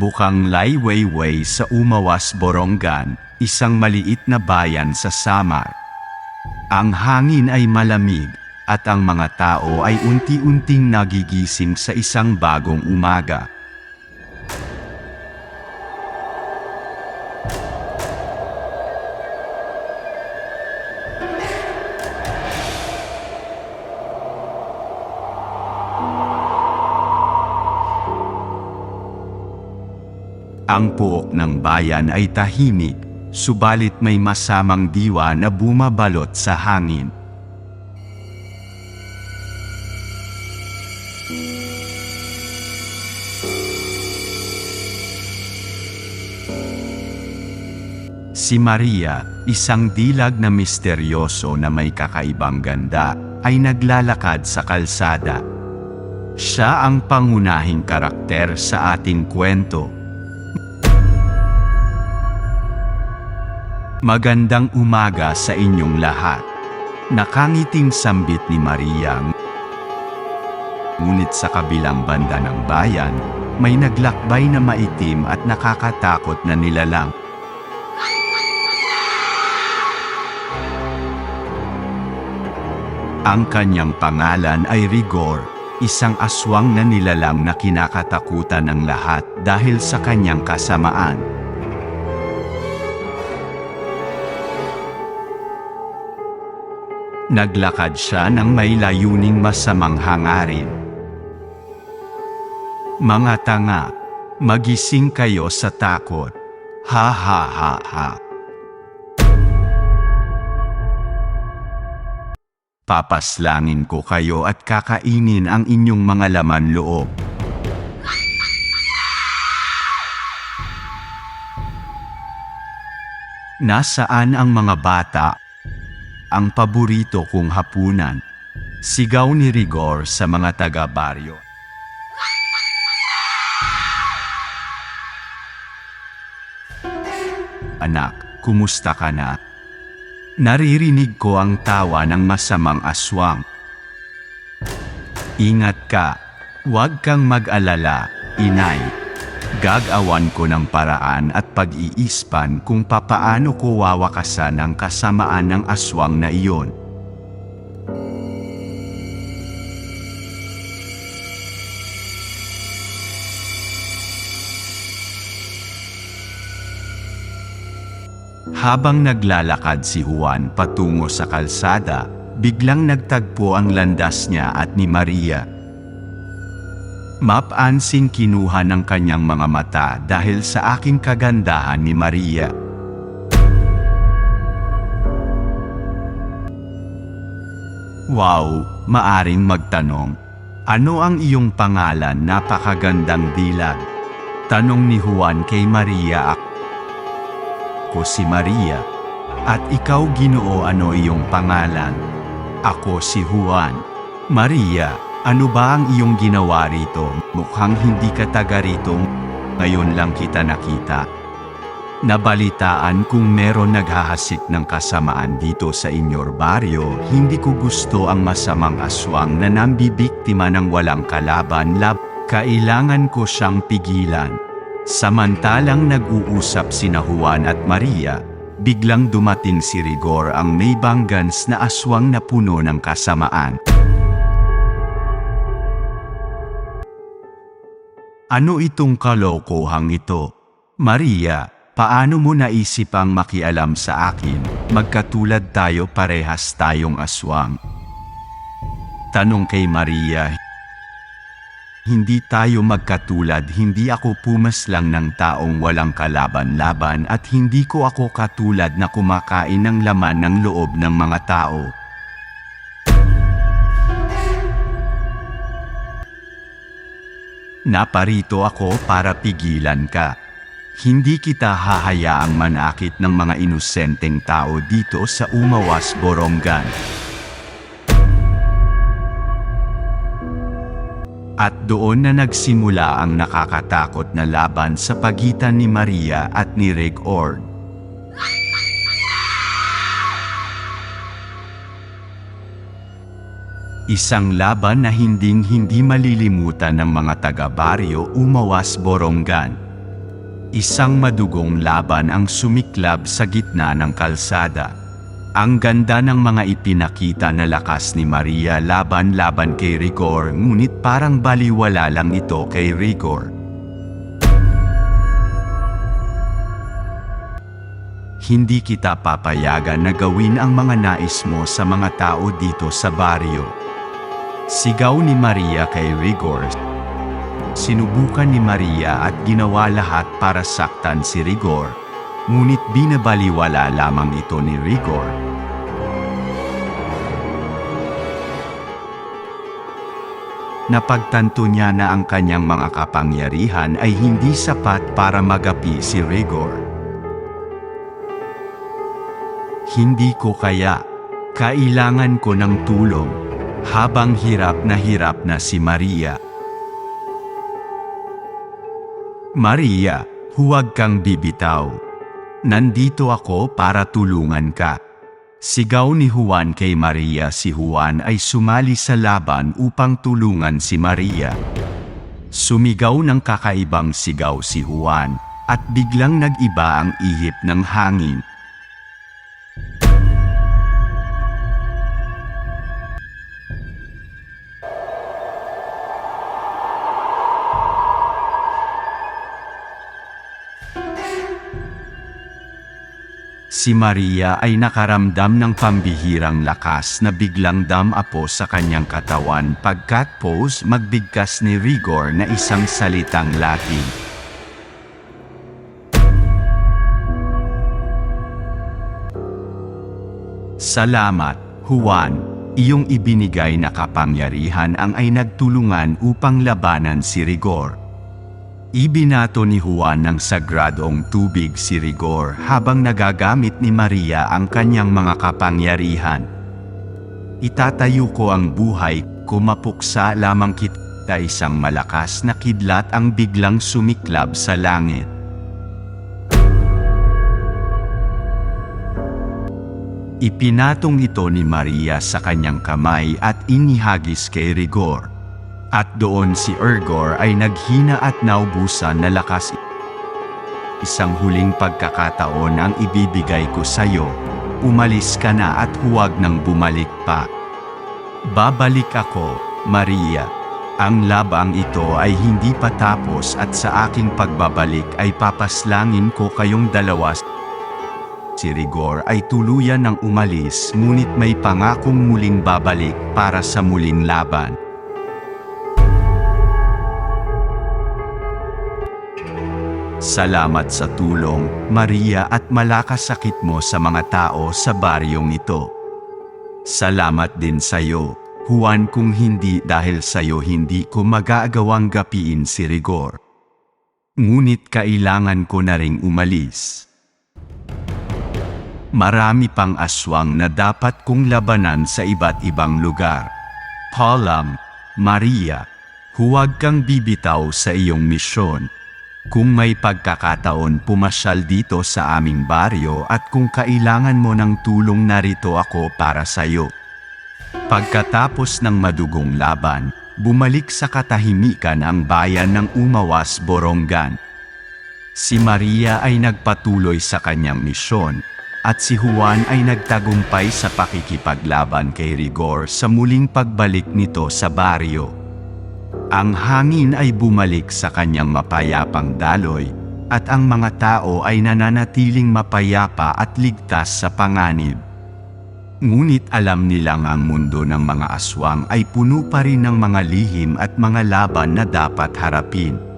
Bukang Laiweiwei sa Umawas, Borongan, isang maliit na bayan sa Samar. Ang hangin ay malamig at ang mga tao ay unti-unting nagigising sa isang bagong umaga. Ang puok ng bayan ay tahimik, subalit may masamang diwa na bumabalot sa hangin. Si Maria, isang dilag na misteryoso na may kakaibang ganda, ay naglalakad sa kalsada. Siya ang pangunahing karakter sa ating kwento. Magandang umaga sa inyong lahat. Nakangiting sambit ni Maria. Ngunit sa kabilang banda ng bayan, may naglakbay na maitim at nakakatakot na nilalang. Ang kanyang pangalan ay Rigor, isang aswang na nilalang na kinakatakutan ng lahat dahil sa kanyang kasamaan. Naglakad siya ng may layuning masamang hangarin. Mga tanga, magising kayo sa takot. Ha ha ha ha. Papaslangin ko kayo at kakainin ang inyong mga laman loob. Nasaan ang mga bata? Ang paborito kong hapunan. Sigaw ni Rigor sa mga taga-baryo. Anak, kumusta ka na? Naririnig ko ang tawa ng masamang aswang. Ingat ka, huwag kang mag-alala, inay. Gagawan ko ng paraan at pag-iispan kung papaano ko wawakasan ang kasamaan ng aswang na iyon. Habang naglalakad si Juan patungo sa kalsada, biglang nagtagpo ang landas niya at ni Maria. Mapansing kinuha ng kanyang mga mata dahil sa aking kagandahan ni Maria. Wow, maaring magtanong. Ano ang iyong pangalan napakagandang dilag? Tanong ni Juan kay Maria ako si Maria. At ikaw ginoo ano iyong pangalan? Ako si Juan. Maria, ano ba ang iyong ginawa rito? Mukhang hindi ka taga rito. Ngayon lang kita nakita. Nabalitaan kung meron naghahasik ng kasamaan dito sa inyor baryo, hindi ko gusto ang masamang aswang na nambibiktima ng walang kalaban lab. Kailangan ko siyang pigilan. Samantalang nag-uusap sina Juan at Maria, biglang dumating si Rigor ang may banggans na aswang na puno ng kasamaan. Ano itong kalokohang ito? Maria, paano mo naisip ang makialam sa akin? Magkatulad tayo parehas tayong aswang. Tanong kay Maria, hindi tayo magkatulad, hindi ako pumaslang ng taong walang kalaban-laban at hindi ko ako katulad na kumakain ng laman ng loob ng mga tao. Naparito ako para pigilan ka. Hindi kita hahayaang manakit ng mga inosenteng tao dito sa Umawas, Borongan. At doon na nagsimula ang nakakatakot na laban sa pagitan ni Maria at ni Rick Ord. Isang laban na hinding-hindi malilimutan ng mga taga-baryo umawas Borongan. Isang madugong laban ang sumiklab sa gitna ng kalsada. Ang ganda ng mga ipinakita na lakas ni Maria laban-laban kay Rigor ngunit parang baliwala lang ito kay Rigor. Hindi kita papayagan na gawin ang mga nais mo sa mga tao dito sa baryo. Sigaw ni Maria kay Rigor. Sinubukan ni Maria at ginawa lahat para saktan si Rigor. Ngunit binabaliwala lamang ito ni Rigor. Napagtanto niya na ang kanyang mga kapangyarihan ay hindi sapat para magapi si Rigor. Hindi ko kaya. Kailangan ko ng tulong. Habang hirap na hirap na si Maria. Maria, huwag kang bibitaw. Nandito ako para tulungan ka. Sigaw ni Juan kay Maria si Juan ay sumali sa laban upang tulungan si Maria. Sumigaw ng kakaibang sigaw si Juan at biglang nag-iba ang ihip ng hangin. Si Maria ay nakaramdam ng pambihirang lakas na biglang damapo sa kanyang katawan pagkat pose magbigkas ni Rigor na isang salitang Latin. Salamat, Juan. Iyong ibinigay na kapangyarihan ang ay nagtulungan upang labanan si Rigor. Ibinato ni Juan ng sagradong tubig si Rigor habang nagagamit ni Maria ang kanyang mga kapangyarihan. Itatayo ko ang buhay, kumapuksa lamang kita isang malakas na kidlat ang biglang sumiklab sa langit. Ipinatong ito ni Maria sa kanyang kamay at inihagis kay Rigor. At doon si Ergor ay naghina at naubusan na lakas. Isang huling pagkakataon ang ibibigay ko sa iyo. Umalis ka na at huwag nang bumalik pa. Babalik ako, Maria. Ang labang ito ay hindi pa tapos at sa aking pagbabalik ay papaslangin ko kayong dalawa. Si Rigor ay tuluyan ng umalis ngunit may pangakong muling babalik para sa muling laban. Salamat sa tulong, Maria at malakas sakit mo sa mga tao sa baryong ito. Salamat din sa iyo, Juan kung hindi dahil sa iyo hindi ko magagawang gapiin si Rigor. Ngunit kailangan ko na ring umalis. Marami pang aswang na dapat kong labanan sa iba't ibang lugar. Paulam, Maria, huwag kang bibitaw sa iyong misyon. Kung may pagkakataon pumasyal dito sa aming baryo at kung kailangan mo ng tulong narito ako para sa iyo. Pagkatapos ng madugong laban, bumalik sa katahimikan ang bayan ng Umawas Borongan. Si Maria ay nagpatuloy sa kanyang misyon, at si Juan ay nagtagumpay sa pakikipaglaban kay Rigor sa muling pagbalik nito sa baryo. Ang hangin ay bumalik sa kanyang mapayapang daloy, at ang mga tao ay nananatiling mapayapa at ligtas sa panganib. Ngunit alam nilang ang mundo ng mga aswang ay puno pa rin ng mga lihim at mga laban na dapat harapin.